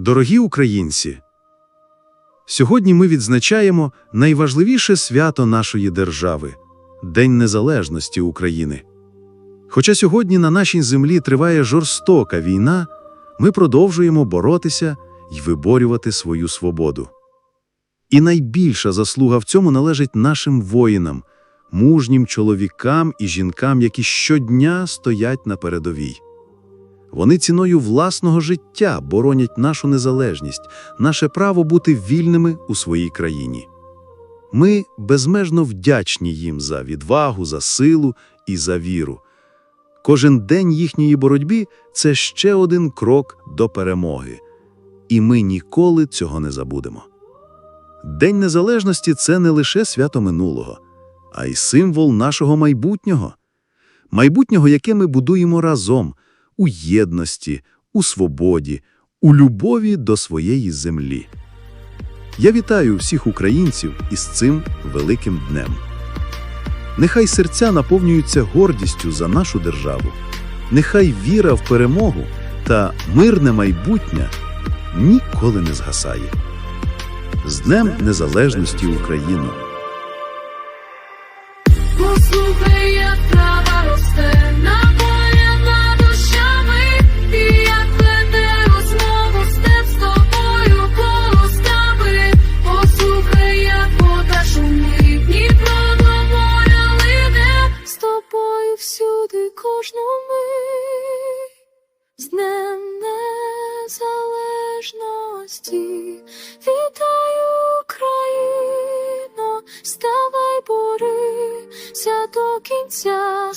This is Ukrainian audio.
Дорогі українці, сьогодні ми відзначаємо найважливіше свято нашої держави День Незалежності України. Хоча сьогодні на нашій землі триває жорстока війна, ми продовжуємо боротися і виборювати свою свободу. І найбільша заслуга в цьому належить нашим воїнам, мужнім чоловікам і жінкам, які щодня стоять на передовій. Вони ціною власного життя боронять нашу незалежність, наше право бути вільними у своїй країні. Ми безмежно вдячні їм за відвагу, за силу і за віру. Кожен день їхньої боротьби це ще один крок до перемоги. І ми ніколи цього не забудемо. День Незалежності це не лише свято минулого, а й символ нашого майбутнього. Майбутнього, яке ми будуємо разом у єдності, у свободі, у любові до своєї землі. Я вітаю всіх українців із цим великим днем. Нехай серця наповнюються гордістю за нашу державу, нехай віра в перемогу та мирне майбутнє ніколи не згасає. З Днем Незалежності України! З Днем Незалежності вітаю Україно, ставай борися до кінця.